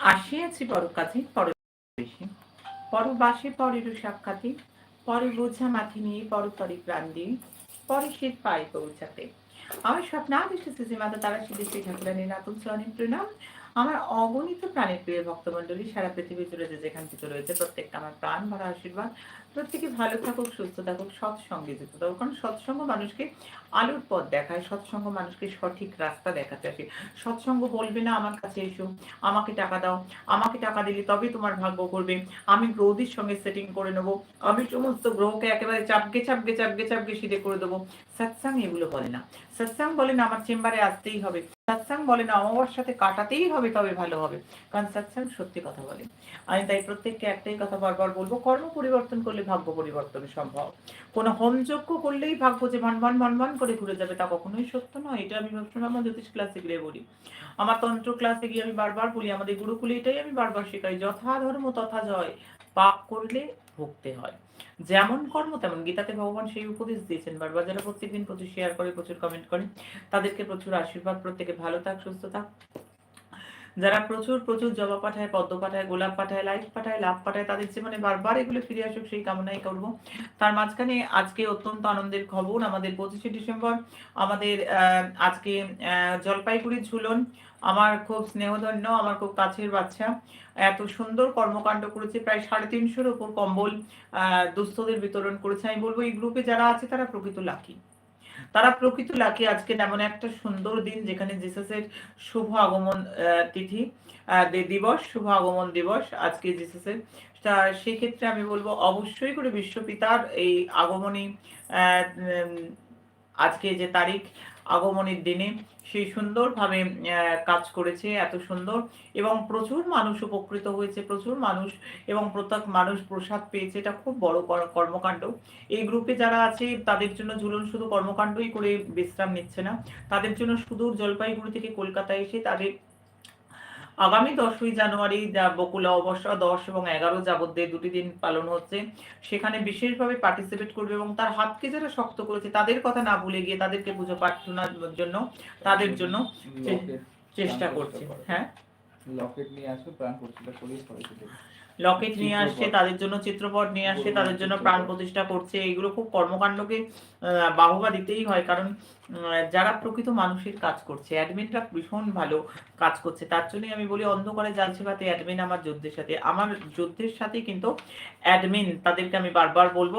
আসিয়াছি পর কাছে পর বেশি পরবাসে পরের সাক্ষাতে পরে বোঝা মাথি নিয়ে পরতরে প্রাণ দিয়ে পরে শীত পায়ে পৌঁছাতে। আমার স্বপ্ন আদেশ এসেছে মাতা তারা সেদেশে ঠাকুরানের নাতুন চরণে প্রণাম আমার অগণিত প্রাণের প্রিয় ভক্তমণ্ডলী সারা পৃথিবী জুড়ে যে যেখান থেকে রয়েছে, প্রত্যেকটা আমার প্রাণ ভরা আশীর্বাদ। প্রত্যেকে ভালো থাকুক, সুস্থ থাকুক, সৎসঙ্গে যুক্ত থাকুক। কারণ সৎসঙ্গ মানুষকে আলোর পথ দেখায়, সৎসঙ্গ মানুষকে সঠিক রাস্তা দেখাতে আসে। সৎসঙ্গ বলবে না, আমার কাছে এসো, আমাকে টাকা দাও, আমাকে টাকা দিলে তবে তোমার ভাগ্য করবে। আমি গ্রহদের সঙ্গে সেটিং করে নেব। আমি সমস্ত গ্রহকে একেবারে চাপকে চাপকে চাপকে চাপকে সিধে করে দেবো। সৎসাং এগুলো বলে না। সৎসাং বলে না, আমার চেম্বারে আসতেই হবে। সৎসাং বলে না, অমাবস্যার সাথে কাটাতেই হবে, তবে ভালো হবে। কারণ সৎসাং সত্যি কথা বলে। আমি তাই প্রত্যেককে একটাই কথা বারবার বলব, কর্ম পরিবর্তন করলে ভাগ্য পরিবর্তন সম্ভব। কোনো হোমযজ্ঞ করলেই ভাগ্য যে ভনভন ভনভন করে ঘুরে যাবে, তা কখনোই সত্য নয়। এটা আমি সবসময় আমার জ্যোতিষ ক্লাসে গিয়ে বলি। আমার তন্ত্র ক্লাসে গিয়ে আমি বারবার বলি, আমাদের গুরুকুলে এটাই আমি বারবার শেখাই, যথা ধর্ম তথা জয়। পাপ করলে ভুগতে হয়। যেমন কর্ম, তেমন গীতাতে ভগবান সেই উপদেশ দিয়েছেন। বারবার যারা প্রত্যেকদিন প্রচুর শেয়ার করে, প্রচুর কমেন্ট করে। তাদেরকে প্রচুর আশীর্বাদ, প্রত্যেকে ভালো থাক, সুস্থ থাক। যারা প্রচুর প্রচুর জবা পাঠায়, পদ্ম পাঠায়, গোলাপ পাঠায়, লাইট পাঠায়, লাভ পাঠায়, তাদের জীবনে বারবার এগুলো ফিরে আসুক, সেই কামনাই করব। তার মাঝখানে আজকে অত্যন্ত আনন্দের খবর, আমাদের পঁচিশে ডিসেম্বর, আমাদের আজকে জলপাইগুড়ির ঝুলন, আমার খুব স্নেহধন্য, আমার খুব কাছের বাচ্চা, এত সুন্দর কর্মকাণ্ড করেছে, প্রায় সাড়ে তিনশোর উপর কম্বল দুস্থদের বিতরণ করেছে। আমি বলব, এই গ্রুপে যারা আছে, তারা প্রকৃত লাকি তারা প্রকৃত লাকি। আজকে এমন একটা সুন্দর দিন যেখানে জিসাসের শুভ আগমন তিথি দিবস, শুভ আগমন দিবস আজকে জিসাসের। তা সেক্ষেত্রে আমি বলব অবশ্যই করে বিশ্বপিতার এই আগমনী আজকে যে তারিখ আগমনের দিনে সেই সুন্দরভাবে কাজ করেছে, এত সুন্দর। এবং প্রচুর মানুষ উপকৃত হয়েছে, প্রচুর মানুষ এবং প্রত্যেক মানুষ প্রসাদ পেয়েছে। এটা খুব বড় কর্মকাণ্ড। এই গ্রুপে যারা আছে, তাদের জন্য ঝুলন শুধু কর্মকাণ্ডই করে বিশ্রাম নিচ্ছে না। তাদের জন্য সুদূর জলপাইগুড়ি থেকে কলকাতায় এসে তাদের আগামী দশই জানুয়ারি বকুলা অবসর দশ এবং এগারো যাবতীয় দুটি দিন পালন হচ্ছে। সেখানে বিশেষভাবে পার্টিসিপেট করবে এবং তার হাতকে যারা শক্ত করেছে তাদের কথা না ভুলে গিয়ে তাদেরকে পুজো প্রার্থনার জন্য তাদের জন্য চেষ্টা করছে। হ্যাঁ? লকেট নিয়ে আসবে প্রাণ প্রতিষ্ঠা করি লকেট নিয়ে আসছে তাদের জন্য চিত্রপট নিয়ে আসছে তাদের জন্য প্রাণ প্রতিষ্ঠা করছে। এগুলো খুব কর্মকাণ্ডকে বাহবা দিতেই হয় কারণ যারা প্রকৃত মানুষের কাজ করছে অ্যাডমিনরা ভীষণ ভালো কাজ করছে। তার জন্যই আমি বলি, অন্ধকারে জাল ছেপাতে অ্যাডমিন আমার যুদ্ধের সাথে। আমার যুদ্ধের সাথে কিন্তু অ্যাডমিন তাদেরকে আমি বারবার বলব,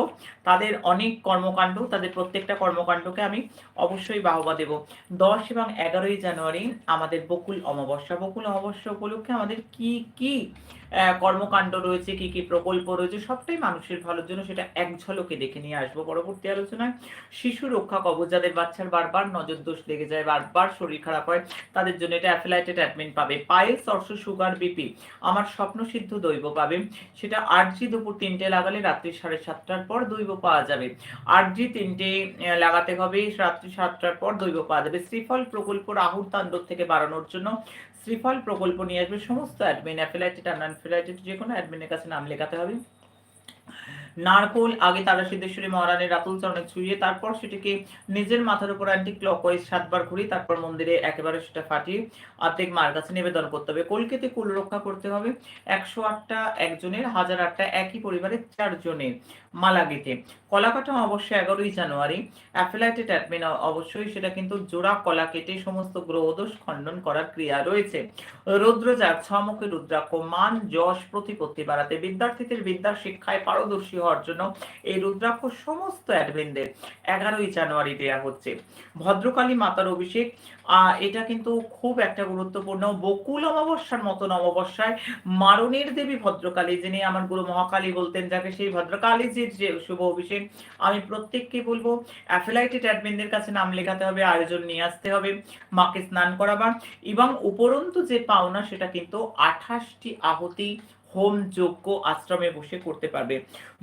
তাদের অনেক কর্মকাণ্ড, তাদের প্রত্যেকটা কর্মকাণ্ডকে আমি অবশ্যই বাহবা দেব। দশ এবং এগারোই জানুয়ারি আমাদের বকুল অমাবস্যা। বকুল অমাবস্যা উপলক্ষে আমাদের কি কি কর্মকাণ্ড রয়েছে, কি কি প্রকল্প রয়েছে, সবটাই মানুষের ভালোর জন্য সেটা এক ঝলকে দেখে নিয়ে আসব। পরবর্তী আলোচনায় শিশু রক্ষা কবচ, যাদের বাচ্চার বারবার নজর দোষ লেগে যায়, বারবার শরীর খারাপ হয়, তাদের জন্য এটা অ্যাফিলাইটেড অ্যাডমিন পাবে। পায়েস অর্শ সুগার, বিপি, আমার স্বপ্ন সিদ্ধ দৈব পাবে। সেটা আট জি দুপুর তিনটে লাগালে রাত্রি সাড়ে সাতটার পর দৈব পাওয়া যাবে। আট জি তিনটে লাগাতে হবে, রাত্রি সাতটার পর দৈব পাওয়া যাবে। শ্রীফল প্রকল্প রাহুর তাণ্ডব থেকে বাড়ানোর জন্য শ্রীফল প্রকল্প নিয়ে আসবে। সমস্ত অ্যাডমিন, অ্যাফিলাইটেড আর নন যে কোনো অ্যাডমিনের কাছে নাম লেখাতে হবে। নারকোল, আগে তারা সিদ্ধেশ্বরী মহারানের রাতুল চরণে ছুঁয়ে তারপর সেটিকে নিজের মাথার উপর অ্যান্টি ক্লকওয়াইজ সাতবার ঘুরি তারপর মন্দিরে একেবারে সেটা ফাটিয়ে অর্ধেক মার কাছে নিবেদন করতে হবে। কলকেতে কুল রক্ষা করতে হবে একশো আটটা একজনের, হাজার আটটা একই পরিবারের চারজনের মালা গেতে কলা কাটা অবশ্যই এগারোই জানুয়ারি, অ্যাফিলাইটেড অ্যাডমিন অবশ্যই সেটা কিন্তু জোড়া কলা কেটে সমস্ত গ্রহদোষ খণ্ডন করার ক্রিয়া রয়েছে। রুদ্রজাগ ছমুখী রুদ্রাক্ষ, মান, যশ, প্রতিপত্তি বাড়াতে, বিদ্যার্থীদের বিদ্যা শিক্ষায় পারদর্শী হওয়ার জন্য এই রুদ্রাক্ষ সমস্ত অ্যাডমিনদের এগারোই জানুয়ারি দেয়া হচ্ছে। ভদ্রকালী মাতার অভিষেক এটা কিন্তু খুব একটা গুরুত্বপূর্ণ। বকুল অমাবস্যার মতন অমাবস্যায় মারণের দেবী ভদ্রকালী, যিনি আমার গুরু মহাকালী বলতেন, যাকে সেই ভদ্রকালীজির যে শুভ অভিষেক, আমি প্রত্যেককে বলব, অ্যাফিলাইটেড অ্যাডমিনদের কাছে নাম লেখাতে হবে, আয়োজন নিয়ে আসতে হবে, মাকে স্নান করাবার। এবং উপরন্তু যে পাওনা, সেটা কিন্তু আঠাশটি আহতি হোম যোগ্য আশ্রমে বসে করতে পারবে।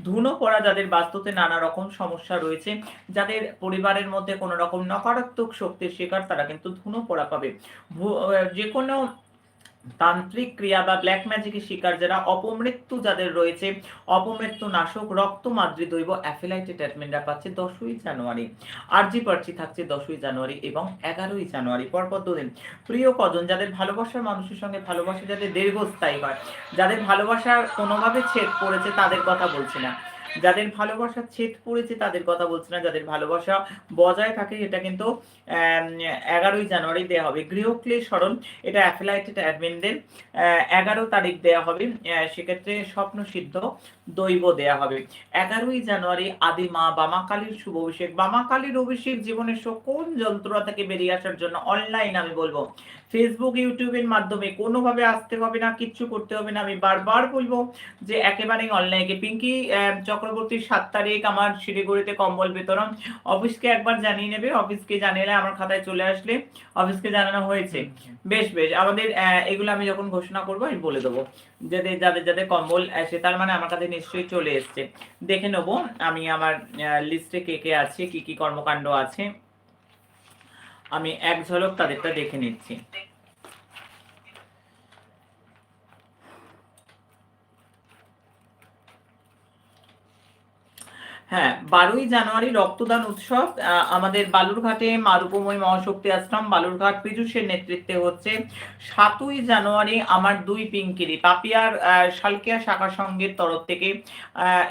ধুনো পড়া যাদের বাস্তুতে নানা রকম সমস্যা রয়েছে, যাদের পরিবারের মধ্যে কোনো রকম নকারাত্মক শক্তির শিকার, তারা কিন্তু ধুনো পড়া পাবে। যে কোনো তান্ত্রিক ক্রিয়া বা ব্ল্যাক ম্যাজিকের শিকার যারা অপমৃত্যু যাদের রয়েছে, অপমৃত্যু নাশক, রক্ত মাদ্রি দৈব অ্যাফিলাইটেড অ্যাডমিনরা পাচ্ছে দশই জানুয়ারি। আরজি পার্চি থাকছে দশই জানুয়ারি এবং এগারোই জানুয়ারি, পরপর দুদিন। প্রিয় কজন, যাদের ভালোবাসার মানুষের সঙ্গে ভালোবাসা যাদের দীর্ঘস্থায়ী হয়, যাদের ভালোবাসা কোনোভাবে ছেদ পড়েছে তাদের কথা বলছি না। যাদের ভালোবাসা ছেদ পড়েছে, তাদের কথা বলছি না। যাদের ভালোবাসা বজায় থাকে এটা কিন্তু এগারোই জানুয়ারি দেওয়া হবে। গৃহক্লেশ স্মরণ, এটা অ্যাফিলাইটেড অ্যাডমিনদের এগারো তারিখ দেওয়া হবে। সেক্ষেত্রে স্বপ্ন সিদ্ধ দৈব দেয়া হবে। এগারোই জানুয়ারি আদি মা বামা কালীর শুভ অভিষেক। বামা কালীর অভিষেক জীবনের সকল যন্ত্রণা থেকে বেরিয়ে আসার জন্য অনলাইন আমি বলব ফেসবুক ইউটিউবের মাধ্যমে। কোনোভাবে আসতে হবে না, কিচ্ছু করতে হবে না। আমি বারবার বলব যে একেবারেই অনলাইনে পিঙ্কি চক্রবর্তীর সাত তারিখ আমার শিলিগুড়িতে কম্বল বিতরণ। অফিসকে একবার জানিয়ে নেবে। অফিসকে জানিয়ে আমার খাতায় চলে আসলে অফিসকে জানানো হয়েছে। বেশ বেশ। আমাদের এগুলো আমি যখন ঘোষণা করব, আমি বলে দেবো। যাদের যাদের যাদের কম্বল আসে তার মানে আমার কাছে নিশ্চয়ই চলে এসছে। দেখে নেব আমি আমার লিস্টে কে কে আছে, কি কি কর্মকাণ্ড আছে। আমি এক ঝলক তাদেরটা দেখে নিচ্ছি। হ্যাঁ বারোই জানুয়ারি রক্তদান উৎসব আমাদের বালুরঘাটে মারুপময় মহাশক্তি আশ্রম বালুরঘাট পীযুষের নেতৃত্বে হচ্ছে সাতই জানুয়ারি আমার দুই পিঙ্কিরি পাপিয়ার আহ, শালকিয়া শাখা সংঘের তরফ থেকে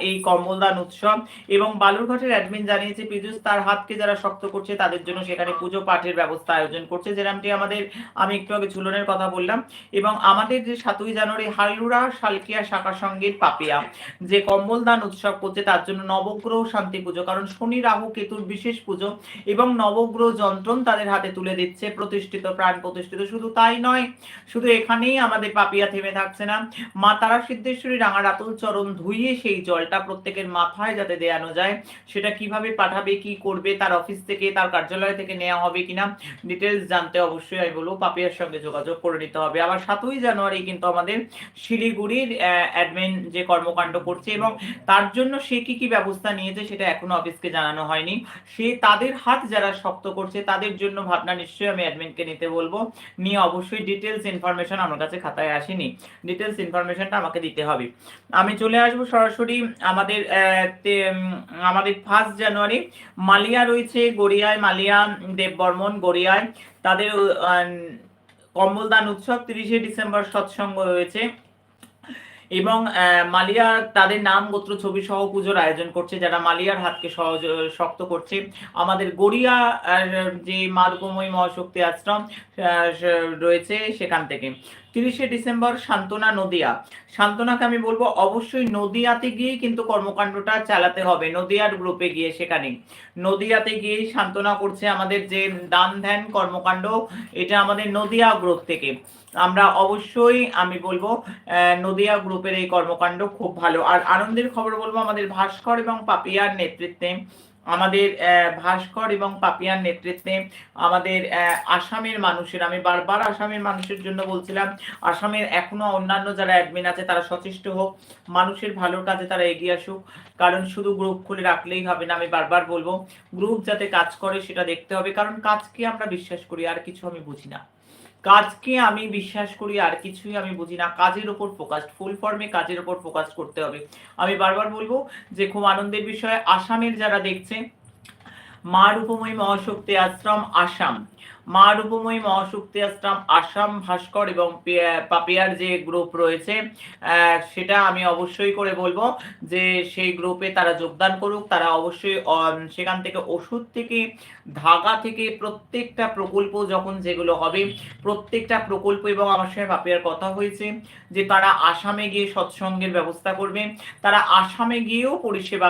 এই কম্বলদান উৎসব এবং বালুরঘাটের অ্যাডমিন জানিয়েছে পীযুষ তার হাতকে যারা শক্ত করছে তাদের জন্য সেখানে পুজো পাঠের ব্যবস্থা আয়োজন করছে যেরকমটি আমাদের আমি একটু আগে ঝুলনের কথা বললাম এবং আমাদের যে সাতই জানুয়ারি হালুরা শালকিয়া শাখা সংঘের পাপিয়া যে কম্বলদান উৎসব করছে তার জন্য নবগ্রহ শান্তি পুজো, কারণ শনি, রাহু, কেতুর বিশেষ পুজো এবং নবগ্রহ যন্ত্রণ তাদের হাতে তুলে দিচ্ছে, প্রতিষ্ঠিত, প্রাণ প্রতিষ্ঠিত। শুধু তাই নয়, শুধু এখানেই আমাদের পাপিয়া থেমে থাকছে না। মা তারা সিদ্ধেশ্বরী, রাঙা রাতুল, চরণ ধুইয়ে সেই জলটা প্রত্যেকের মাথায় যাতে দেয়ানো যায়, সেটা কীভাবে পাঠাবে, কি করবে, তার অফিস থেকে, তার কার্যালয় থেকে নেওয়া হবে কিনা ডিটেলস জানতে অবশ্যই আমি বলব, পাপিয়ার সঙ্গে যোগাযোগ করে নিতে হবে। আবার সাতই জানুয়ারি কিন্তু আমাদের শিলিগুড়ির অ্যাডমিন যে কর্মকাণ্ড করছে এবং তার জন্য সে কি কি ব্যবস্থা নিয়েছে সেটা এখনও অফিসকে জানানো হয়নি। সে তাদের হাত যারা শক্ত করছে, তাদের জন্য ভাবনা নিশ্চয়ই আমি অ্যাডমিনকে নিতে বলব। নিয়ে অবশ্যই ডিটেলস ইনফরমেশন আমার কাছে খাতায় আসেনি। ডিটেলস ইনফরমেশনটা আমাকে দিতে হবে। আমি চলে আসব সরাসরি আমাদের আমাদের ফার্স্ট জানুয়ারি মালিয়া রয়েছে গড়িয়ায়, মালিয়া দেববর্মন গড়িয়ায়। তাদের কম্বলদান উৎসব তিরিশে ডিসেম্বর সৎসঙ্গ রয়েছে। এবং মালিয়া তাদের নাম, গোত্র, ছবি সহ পুজোর আয়োজন করছে, যারা মালিয়ার হাতকে সহজ শক্ত করছে। আমাদের গড়িয়া যে মার্গময় মহাশক্তি আশ্রম রয়েছে সেখান থেকে। তিরিশে ডিসেম্বর সান্ত্বনা নদিয়া। সান্ত্বনাকে আমি বলব অবশ্যই নদিয়াতে গিয়েই কিন্তু কর্মকাণ্ডটা চালাতে হবে, নদিয়ার গ্রুপে গিয়ে সেখানে। নদিয়াতে গিয়েই সান্ত্বনা করছে আমাদের যে দান ধ্যান কর্মকাণ্ড, এটা আমাদের নদিয়া গ্রুপ থেকে। আমরা অবশ্যই আমি বলব নদিয়া গ্রুপের এই কর্মকাণ্ড খুব ভালো। আর আনন্দের খবর বলব আমাদের ভাস্কর এবং পাপিয়ার নেতৃত্বে। আমাদের ভাস্কর এবং পাপিয়ার নেতৃত্বে আমাদের আসামের মানুষের, আমি বারবার আসামের মানুষের জন্য বলছিলাম, আসামের এখনও অন্যান্য যারা অ্যাডমিন আছে তারা সচেষ্ট হোক, মানুষের ভালোর কাজে তারা এগিয়ে আসুক, কারণ শুধু গ্রুপ খুলে রাখলেই হবে না, আমি বারবার বলব গ্রুপ যাতে কাজ করে সেটা দেখতে হবে, কারণ কাজকে আমরা বিশ্বাস করি, আর কিছু আমি বুঝি না। কাজকে আমি বিশ্বাস করি, আর কিছুই আমি বুঝি না। কাজের উপর ফোকাস ফুল ফর্মে কাজের উপর ফোকাস করতে হবে। আমি বারবার বলব যে, খুব আনন্দের বিষয়ে, আসামের যারা দেখছে, মার উপময় মহাশক্তি, আশ্রম, আসাম। মা রূপময়ী মহাশক্তি আশ্রম, আসাম, ভাস্কর এবং পাপিয়ার যে গ্রুপ রয়েছে সেটা আমি অবশ্যই করে বলব যে সেই গ্রুপে তারা যোগদান করুক। তারা অবশ্যই সেখান থেকে ওষুধ থেকে, ধাগা থেকে প্রত্যেকটা প্রকল্প যখন যেগুলো হবে, প্রত্যেকটা প্রকল্প এবং আমার সঙ্গে পাপিয়ার কথা হয়েছে যে তারা আসামে গিয়ে সৎসঙ্গের ব্যবস্থা করবে। তারা আসামে গিয়েও পরিষেবা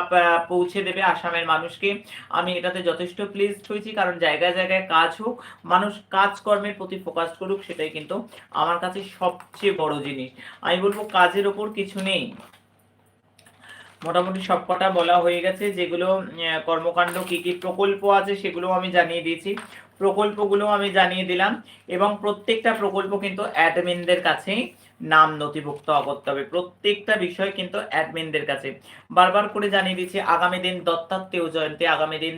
পৌঁছে দেবে আসামের মানুষকে। আমি এটাতে যথেষ্ট প্লিজড হয়েছি, কারণ জায়গায় জায়গায় কাজ হোক মানুষ কাজকর্মের প্রতি ফোকাস করুক, সেটাই কিন্তু আমার কাছে সবচেয়ে বড় জিনিস। আমি বলব কাজের ওপর কিছু নেই। মোটামুটি সব কটা বলা হয়ে গেছে, যেগুলো কর্মকাণ্ড, কি কি প্রকল্প আছে সেগুলো আমি জানিয়ে দিয়েছি। প্রকল্পগুলো আমি জানিয়ে দিলাম এবং প্রত্যেকটা প্রকল্প কিন্তু অ্যাডমিনদের কাছেই নাম নথিভুক্ত করতে হবে। প্রত্যেকটা বিষয় কিন্তু অ্যাডমিনদের কাছে। বারবার করে জানিয়ে দিচ্ছি আগামী দিন দত্তাত্রেয় জয়ন্তী আগামী দিন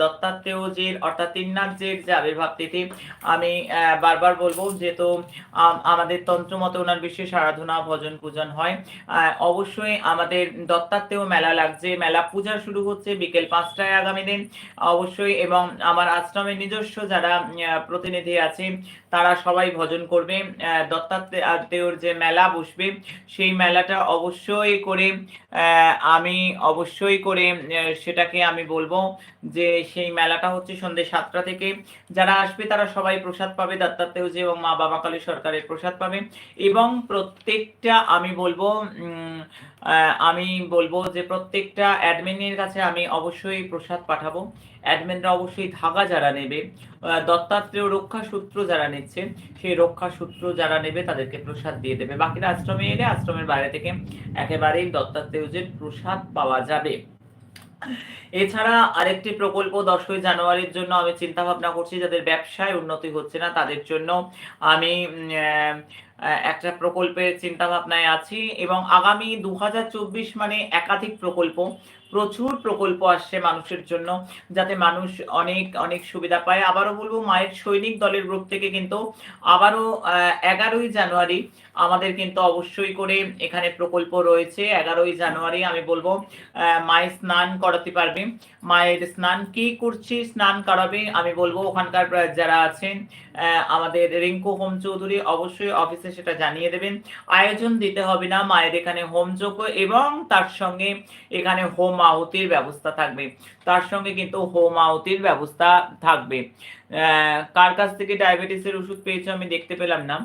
দত্তাত্রেয়জির অর্থাৎ তিননাথজির যে আবির্ভাব তিথি আমি বারবার বলব যেহেতু আম, আমাদের তন্ত্রমতে ওনার বিশেষ আরাধনা ভজন পূজন হয় অবশ্যই আমাদের দত্তাত্রেয় মেলা লাগছে। মেলা পূজা শুরু হচ্ছে বিকেল পাঁচটায় আগামী দিন। অবশ্যই এবং আমার আশ্রমের নিজস্ব যারা প্রতিনিধি আছে তারা সবাই ভজন করবে দত্তাত্রেয়র যে মেলা বসবে, সেই মেলাটা অবশ্যই করে আমি অবশ্যই করে সেটাকে আমি বলব যে সেই মেলাটা হচ্ছে সন্ধ্যে সাতটা থেকে। যারা আসবে তারা সবাই প্রসাদ পাবে দত্তাত্রেয়জি এবং মা বাবা কালী সরকারের প্রসাদ পাবে। এবং প্রত্যেকটা আমি বলব আমি বলব যে প্রত্যেকটা অ্যাডমিনের কাছে আমি অবশ্যই প্রসাদ পাঠাবো। অ্যাডমিনরা অবশ্যই ধাগা যারা নেবে দত্তাত্রেয় রক্ষা সূত্র যারা নিচ্ছে, সেই রক্ষা সূত্র যারা নেবে তাদেরকে প্রসাদ দিয়ে দেবে। বাকিরা আশ্রমে এলে আশ্রমের বাইরে থেকে একেবারেই দত্তাত্রেয়জের প্রসাদ পাওয়া যাবে। এছাড়া আরেকটি প্রকল্প দশই জানুয়ারির জন্য আমি চিন্তা ভাবনা করছি, যাদের ব্যবসায় উন্নতি হচ্ছে না, তাদের জন্য আমি একটা প্রকল্পের চিন্তা ভাবনায় আছি এবং আগামী দু হাজার চব্বিশ মানে একাধিক প্রকল্প প্রচুর প্রকল্প আসছে মানুষের জন্য, যাতে মানুষ অনেক অনেক সুবিধা পায়। আবারও বলব, মায়ের সৈনিক দলের গ্রুপ থেকে কিন্তু আবারও এগারোই জানুয়ারি আমাদের কিন্তু অবশ্যই করে এখানে প্রকল্প রয়েছে। এগারোই জানুয়ারি আমি বলব মায়ের স্নান করাতে পারবে। মায়ের স্নান কি করছি, স্নান করাবে, আমি বলব, ওখানকার যারা আছেন আমাদের রিঙ্কু হোম চৌধুরী অবশ্যই অফিসে সেটা জানিয়ে দেবেন। আয়োজন দিতে হবে না, মায়ের এখানে হোম যজ্ঞ এবং তার সঙ্গে এখানে হোম আহুতির ব্যবস্থা থাকবে। তার সঙ্গে কিন্তু হোম আহুতির ব্যবস্থা থাকবে। কার কাছ থেকে ডায়াবেটিসের ওষুধ পেয়েছ আমি দেখতে পেলাম না।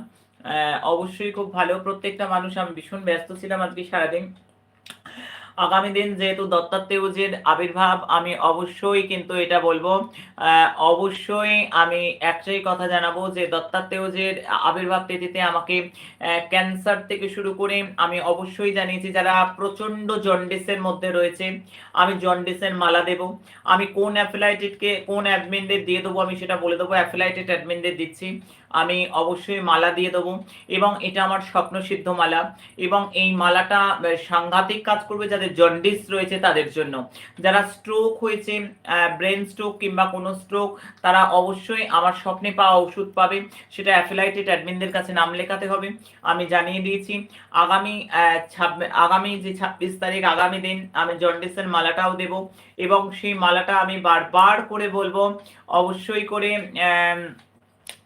অবশ্যই খুব ভালো। প্রত্যেকটা মানুষ, আমি ভীষণ ব্যস্ত ছিলাম আজকে সারাদিন। আগামী দিন যেহেতু দত্তাত্রেয়জের আবির্ভাব, আমি অবশ্যই কিন্তু এটা বলব। অবশ্যই আমি একটাই কথা জানাব যে দত্তাত্রেয়জের আবির্ভাব তিথিতে আমাকে ক্যান্সার থেকে শুরু করে আমি অবশ্যই জানিয়েছি যারা প্রচণ্ড জন্ডিসের মধ্যে রয়েছে, আমি জন্ডিসের মালা দেব। আমি কোন অ্যাফিলাইটেডকে, কোন অ্যাডমিনদের দিয়ে দেবো আমি সেটা বলে দেবো। অ্যাফিলাইটেড অ্যাডমিনদের দিচ্ছি। আমি অবশ্যই মালা দিয়ে দেবো এবং এটা আমার স্বপ্ন সিদ্ধ মালা এবং এই মালাটা সাংঘাতিক কাজ করবে যাদের জন্ডিস রয়েছে তাদের জন্য। যারা স্ট্রোক হয়েছে ব্রেন স্ট্রোক কিংবা কোনো স্ট্রোক তারা অবশ্যই আমার স্বপ্নে পাওয়া ওষুধ পাবে। সেটা অ্যাফিলাইটেড অ্যাডমিনদের কাছে নাম লেখাতে হবে। আমি জানিয়ে দিয়েছি, আগামী আগামী যে ছাব্বিশ তারিখ, আগামী দিন আমি জন্ডিসের মালাটাও দেব এবং সেই মালাটা আমি বারবার করে বলব, অবশ্যই করে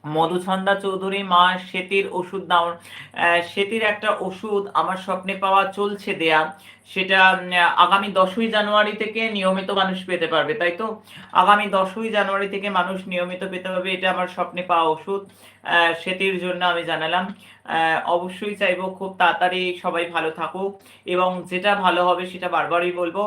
মধুছন্দা চৌধুরী মা সেতির ওষুধ দাও। সেতির একটা ওষুধ আমার স্বপ্নে পাওয়া চলছে দেয়া। সেটা আগামী দশই জানুয়ারি থেকে নিয়মিত মানুষ পেতে পারবে, তাই তো? আগামী দশই জানুয়ারি থেকে মানুষ নিয়মিত পেতে পারবে, এটা আমার স্বপ্নে পাওয়া ওষুধ সেটির জন্য আমি জানালাম। অবশ্যই চাইব খুব তাড়াতাড়ি সবাই ভালো থাকুক, এবং যেটা ভালো হবে সেটা বারবারই বলব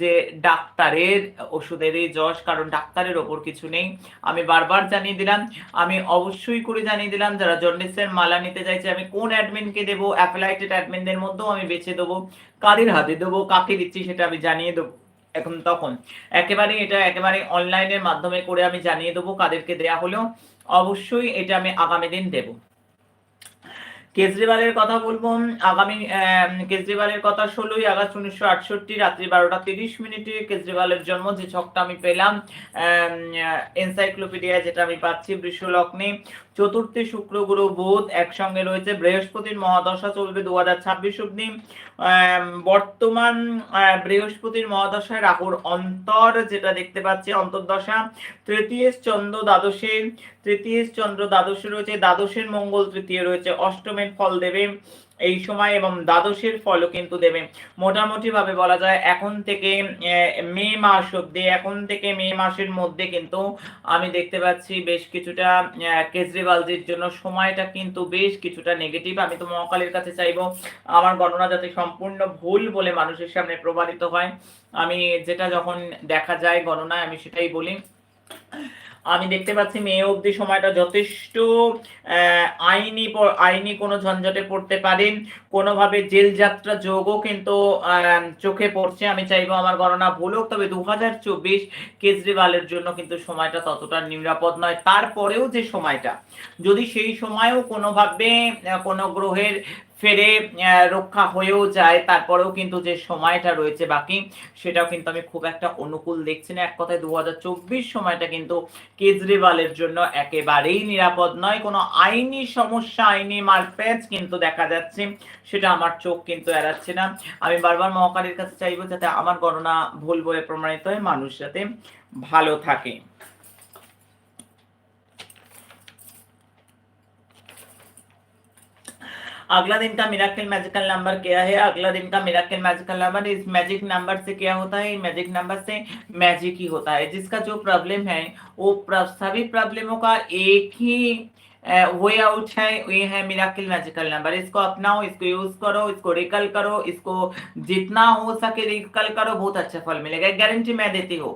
যে ডাক্তারের ওষুধেরই যশ, কারণ ডাক্তারের ওপর কিছু নেই। আমি বারবার জানিয়ে দিলাম, আমি অবশ্যই করে জানিয়ে দিলাম, যারা জন্ডিসের মালা নিতে চাইছে, আমি কোন অ্যাডমিনকে দেবো অ্যাফিলাইটেড অ্যাডমিনদের মধ্যেও আমি বেছে দেবো। কাদের হাতে দেবো, কাকে দিচ্ছি সেটা আমি জানিয়ে দেবো। এখন তখন একেবারে এটা একেবারে অনলাইনের মাধ্যমে করে আমি জানিয়ে দেবো কাদেরকে দেয়া হলো। অবশ্যই এটা আমি আগামী দিন দেব। কেজরিওয়ালের কথা বলব। আগামী কেজরিওয়ালের কথা ষোলোই আগস্ট উনিশশো আটষট্টি রাত্রি বারোটা তিরিশ মিনিটে কেজরিওয়ালের জন্ম, যে ছকটা আমি পেলাম এনসাইক্লোপিডিয়ায় যেটা আমি পাচ্ছি বৃষ লগ্নে চতুর্থী শুক্র গুরু বুধ একসঙ্গে রয়েছে, বৃহস্পতির মহাদশা চলবে দু হাজার ছাব্বিশ অব্দি বর্তমান বৃহস্পতির মহাদশায় রাহুর অন্তর যেটা দেখতে পাচ্ছি, অন্তর্দশা। তৃতীয় চন্দ্র দ্বাদশে তৃতীয় চন্দ্র দ্বাদশে রয়েছে, দ্বাদশের মঙ্গল তৃতীয় রয়েছে অষ্টমের ফল দেবে। এই সময় এবং দ্বাদশের ফলও কিন্তু দেবে। মোটামুটি ভাবে বলা যায় এখন থেকে মে মাস অব্দি এখন থেকে মে মাসের মধ্যে কিন্তু আমি দেখতে পাচ্ছি বেশ কিছুটা কেজরিওয়ালজির জন্য সময়টা কিন্তু বেশ কিছুটা নেগেটিভ আমি তো মহাকালের কাছে চাইব, আমার গণনা যাতে সম্পূর্ণ ভুল বলে মানুষের সামনে প্রমাণিত হয়। আমি যেটা যখন দেখা যায় গণনায় আমি সেটাই বলি। আমি দেখতে পাচ্ছি মেয়ে অবধি সময়টা যথেষ্ট আইনি আইনি কোনো ঝঞ্ঝটে পড়তে পারেন। কোনোভাবে জেল যাত্রা যোগও কিন্তু চোখে পড়ছে। আমি চাইব আমার গণনা ভুল হোক, তবে দু হাজার চব্বিশ কেজরিওয়ালের জন্য কিন্তু সময়টা ততটা নিরাপদ নয়। তারপরেও যে সময়টা, যদি সেই সময়ও কোনোভাবে কোনো গ্রহের ফেরে রক্ষা হয়েও যায়। তারপরেও কিন্তু যে সময়টা রয়েছে বাকি, সেটাও কিন্তু আমি খুব একটা অনুকূল দেখছি না। এক কথায় দু হাজার চব্বিশ সময়টা কিন্তু কেজরিওয়ালের জন্য একেবারেই নিরাপদ নয়। কোনো আইনি সমস্যা, আইনি মারপ্যাচ কিন্তু দেখা যাচ্ছে, সেটা আমার চোখ কিন্তু এড়াচ্ছে না। আমি বারবার মহাকালীর কাছে চাইব যাতে আমার গণনা ভুল বলে প্রমাণিত হয় মানুষ যাতে ভালো থাকে। अगला दिन का मिराकल मैजिकल नंबर क्या है? अगला दिन का मिराकल मैजिकल नंबर इस मैजिक नंबर से क्या होता है? मैजिक नंबर से मैजिक ही होता है। जिसका जो प्रॉब्लम है, वो सभी प्रॉब्लमों का एक ही वे आउट है। ये है मिराकल मैजिकल नंबर इसको अपनाओ, इसको यूज़ करो, इसको रिकल करो, इसको जितना हो सके रिकल करो। बहुत अच्छा फल मिलेगा। गारंटी मैं देती हूँ।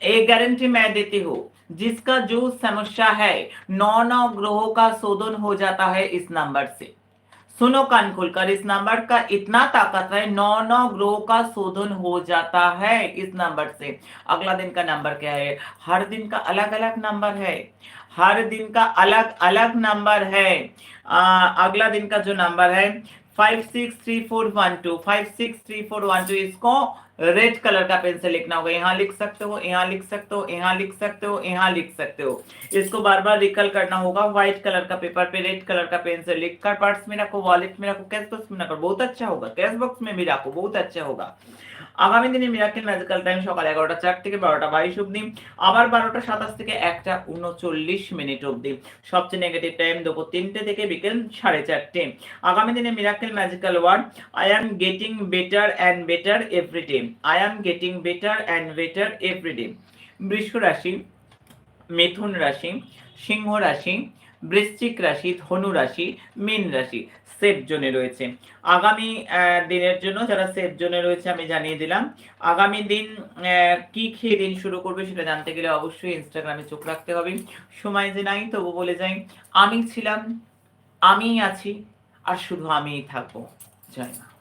एक गारंटी मैं देती हूँ। जिसका जो समस्या है, नौ नौ ग्रहों का शोधन हो जाता है इस नंबर से। सुनो कान खोलकर इस नंबर का इतना ताकत है नौ नौ ग्रोह का शोधन हो जाता है इस नंबर से। अगला दिन का नंबर क्या है? हर दिन का अलग अलग नंबर है। हर दिन का अलग अलग नंबर है। आ, अगला दिन का जो नंबर है five six three four one two five six three four one two इसको रेड कलर का पेन से लिखना होगा। यहाँ लिख सकते हो, यहाँ लिख सकते हो, यहाँ लिख सकते हो, यहाँ लिख सकते हो। इसको बार बार रिकल करना होगा व्हाइट कलर का पेपर पे रेड कलर का पेन से लिख कर पर्स में रखो वॉलेट में रखो कैश बॉक्स में रखो। बहुत अच्छा होगा कैश बॉक्स में भी रखो, बहुत अच्छा होगा। আগামী দিনে মিরাকেল ম্যাজিক্যাল টাইম সকাল এগারোটা চার থেকে বারোটা বাইশ অব্দি আবার বারোটা সাতাশ থেকে একটা উনচল্লিশ মিনিট অব্দি সবচেয়ে নেগেটিভ টাইম দুপুর তিনটে থেকে বিকেল সাড়ে চারটে। আগামী দিনে miracle magical word I am getting better and better every day I am getting better and better every day বৃষ রাশি, মিথুন রাশি, সিংহ রাশি বৃশ্চিক রাশি, ধনু রাশি, মীন রাশি সেফ জোনে রয়েছে। আগামী দিনের জন্য যারা সেফ জোনে রয়েছে, আমি জানিয়ে দিলাম। আগামী দিন কি খেয়ে দিন শুরু করবে সেটা জানতে গেলে অবশ্যই ইনস্টাগ্রামে চোখ রাখতে হবে। সময় যে নাই, তবু বলে যাই, আমি ছিলাম, আমিই আছি, আর শুধু আমিই থাকব। জয় মা।